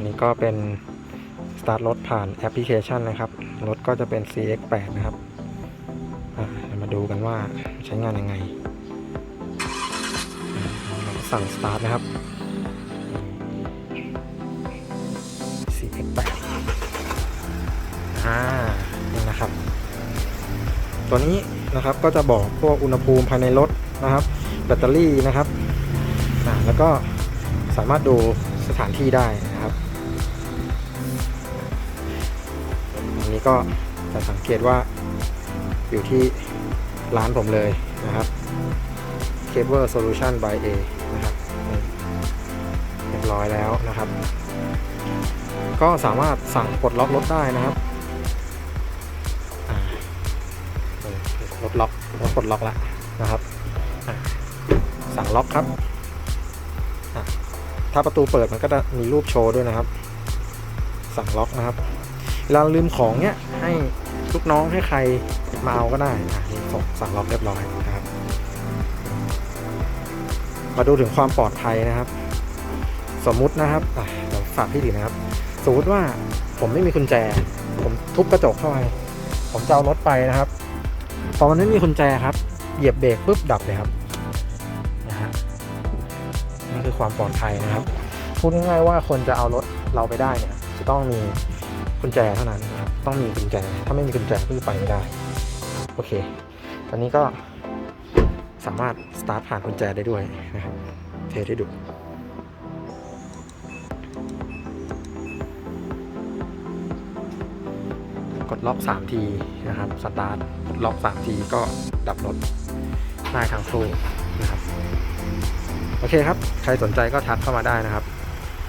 นนี้ก็เป็นสตาร์ทรถผ่านแอปพลิเคชันนะครับ รถก็จะเป็น CX8 นะครับมาดูกันว่าใช้งานยังไง เราก็สั่งสตาร์ทนะครับ CX8 อ่านี่นะครับ ตัวนี้นะครับก็จะบอกพวกอุณหภูมิภายในรถนะครับ แบตเตอรี่นะครับ แล้วก็สามารถดูสถานที่ได้นะครับ นี้ก็จะสังเกตว่าอยู่ที่ร้านผมเลยนะครับ Cable Solution by A นะครับเรียบร้อยแล้วนะครับ ก็สามารถสั่งปลดล็อกรถได้นะครับรถล็อกรถปลดล็อกแล้วนะครับสั่งล็อกครับ ถ้าประตูเปิดมันก็จะมีรูปโชว์ด้วยนะครับ สั่งล็อกนะครับ เวลาลืมของเนี้ยให้ลูกน้องให้ใครมาเอาก็ได้อะนี่ส่งสั่งล็อกเรียบร้อยนะครับ มาดูถึงความปลอดภัยนะครับ สมมุตินะครับอะเดี๋ยวฝากพี่ดีนะครับ สมมติว่าผมไม่มีกุญแจ ผมทุบกระจกเข้าไป ผมจะเอารถไปนะครับ พอมันไม่มีกุญแจครับ เหยียบเบรกปุ๊บดับเลยครับนะฮะนี่คือความปลอดภัยนะครับ พูดง่ายๆว่าคนจะเอารถเราไปได้เนี่ยจะต้องมี กุญแจเท่านั้นนะครับต้องมีกุญแจ ถ้าไม่มีกุญแจก็คือไปไม่ได้ โอเค ตอนนี้ก็สามารถสตาร์ทผ่านกุญแจได้ด้วยนะครับ เทสให้ดูกดล็อก 3 ทีนะครับ สตาร์ทล็อก 3 ทีก็ดับรถได้ทั้งคู่นะครับ โอเคครับ ใครสนใจก็ทักเข้ามาได้นะครับ